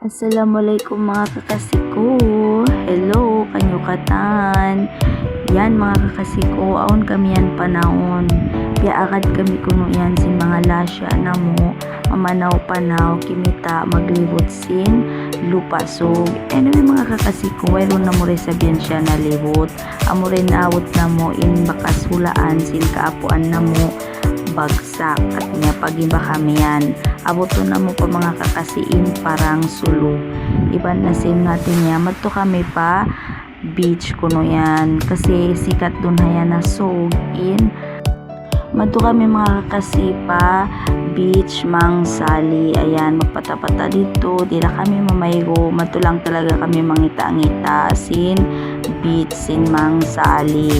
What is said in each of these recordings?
Assalamualaikum mga kakasiko. Hello, kanyo katan. Yan mga kakasiko, aon kami yan panahon. Kaya agad kami kuno yan sin mga lasya na mo. Mamanaw panaw, kimita, maglibot sin, lupa so. Anyway mga kakasiko, mayroon na mo rin sabihan siya na libot. Amo rin naawot na mo in bakas hulaan sin kaapuan na mo bagsak at niya pagimba kami yan. Aboto na mo pa mga kakasiin parang sulo iban na sim natin niya madto kami pa beach kuno yan. Kasi sikat dun haya na sog in. Madto kami mga kakasipa beach mang sali ayan magpatapata dito. Dila kami mamaygo. Madto lang talaga kami mangita-ngita. Sin beach sin mang sali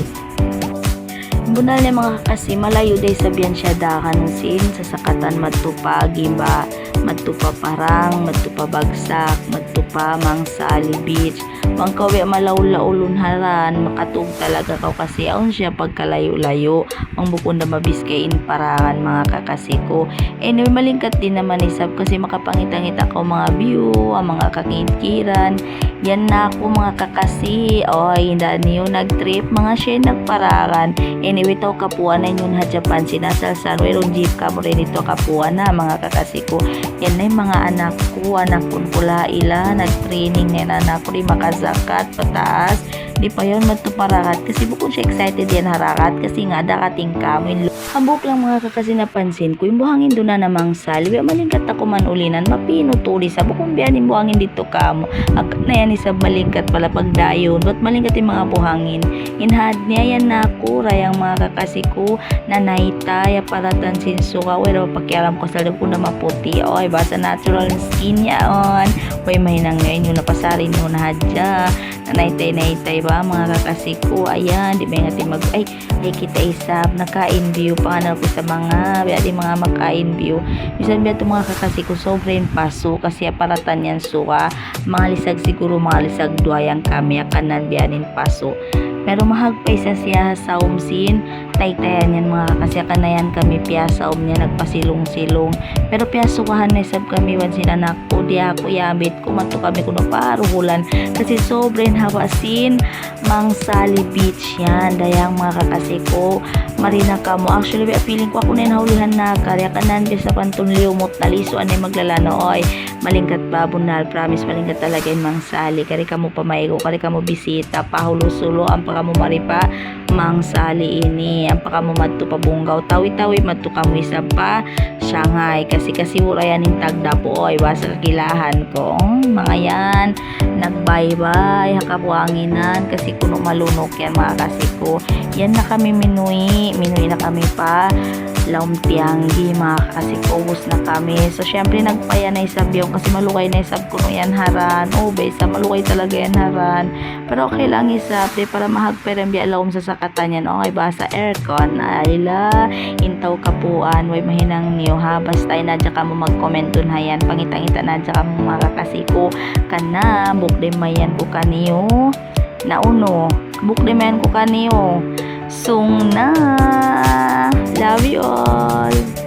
Bunal na mga kakasi, malayo day sabihan siya dakan sin sa sakatan matupa giba, matupa parang, matupa bagsak, matupa mang sali beach. Mang kawi malawlaulun haran, makatug talaga kaw kasi aun siya pagkalayo-layo. Mang bukon na mabiskain parangan mga kakasi ko. Anyway, malingkat din naman isab kasi makapangita-ngita ko mga view, ang mga kakinkiran. Yan na ako mga kakasi. Oy, hindi niyo nag-trip, mga siya nagparangan. Anyway, to kapuan na yun ha Japan sinasalsan. Mayroong jeep ka mo rin ito kapuan na mga kakasi ko. Yan na yung mga anak ko. Anak ko pula ila. Nag-training na anak ko. Di makazakat pataas. Di pa yun matuparakat. Kasi bukod siya excited yan harakat. Kasi nga dakating kamin. Hambok lang mga kakasi napansin ko. Yung buhangin doon na namang sali. Wa malingkat ako man ulinan. Mapino sa bukong biyan yung buhangin dito kamo. Ak na yan isa malingkat pala pagdayon. Ba't malingkat yung mga buhangin? Inhad niya yan na ako. Rayang mga kakasi ko. Nanay taya para tansin suka. Pero pakialam ko sa ko na maputi. Oy, basta natural skin niya on. Way mahinang ngayon yung napasarin mo na hadya. Nanaytay naytay ba mga kakasi ko. Ayan, di ba nga mag ay ay kita isab nakain view pangalan ko sa mga di mga makain view. Bisan biya mga kakasi ko sobrang paso kasi aparatan yan suka mga lisag siguro mga lisag duayang kami kanan biyanin paso pero mahagpay sa siya sa umsin. Taytayan yan mga kasi kanayan kami piyasa um niya nagpasilong-silong. Pero piyasukahan na sab kami wan sinanak ko di ako yamit kumanto kami kuno paruhulan. Kasi sobrang hawasin mang sali beach. Yan dayang mga kakasi ko. Marina ka mo actually be feeling ko ako na nahulihan na karya kanan bi sa pantun liumot na liso anay maglalano? Oy malingkat ba bunal? Promise malingkat talaga yung mang sali kari ka mo pamaigo kari ka mo bisita. Pahulo-sulo ang paka mo maripa mang sali ini. Ang paka mo madto pa bunggaw. Tawi-tawi madto ka mo isa pa Shanghai. Kasi kasi wala yan yung tagda po oy. Basta kakilahan ko. Mga yan. Nagbaybay hakabuanginan. Kasi kuno malunok yan mga kasi ko. Yan na kami minui minui na kami pa laumpianggi mga kasi ko ubos na kami. So syempre nagpaya na isab yung kasi malukay na isab kuno yan haran. Oh besa malukay talaga yan haran. Pero okay lang isab de para mahagperem biya laom sa sakatan yan. Okay basa aircon ayla. Intaw kapuan way mahinang niyo ha? Basta na dyan ka mo mag-comment dun hayan pangitang-ita na dyan ka mo mga kakasiko kana bukde mayan ko kaniyo? Na uno bukde mayan ko kaniyo? Sung na love you all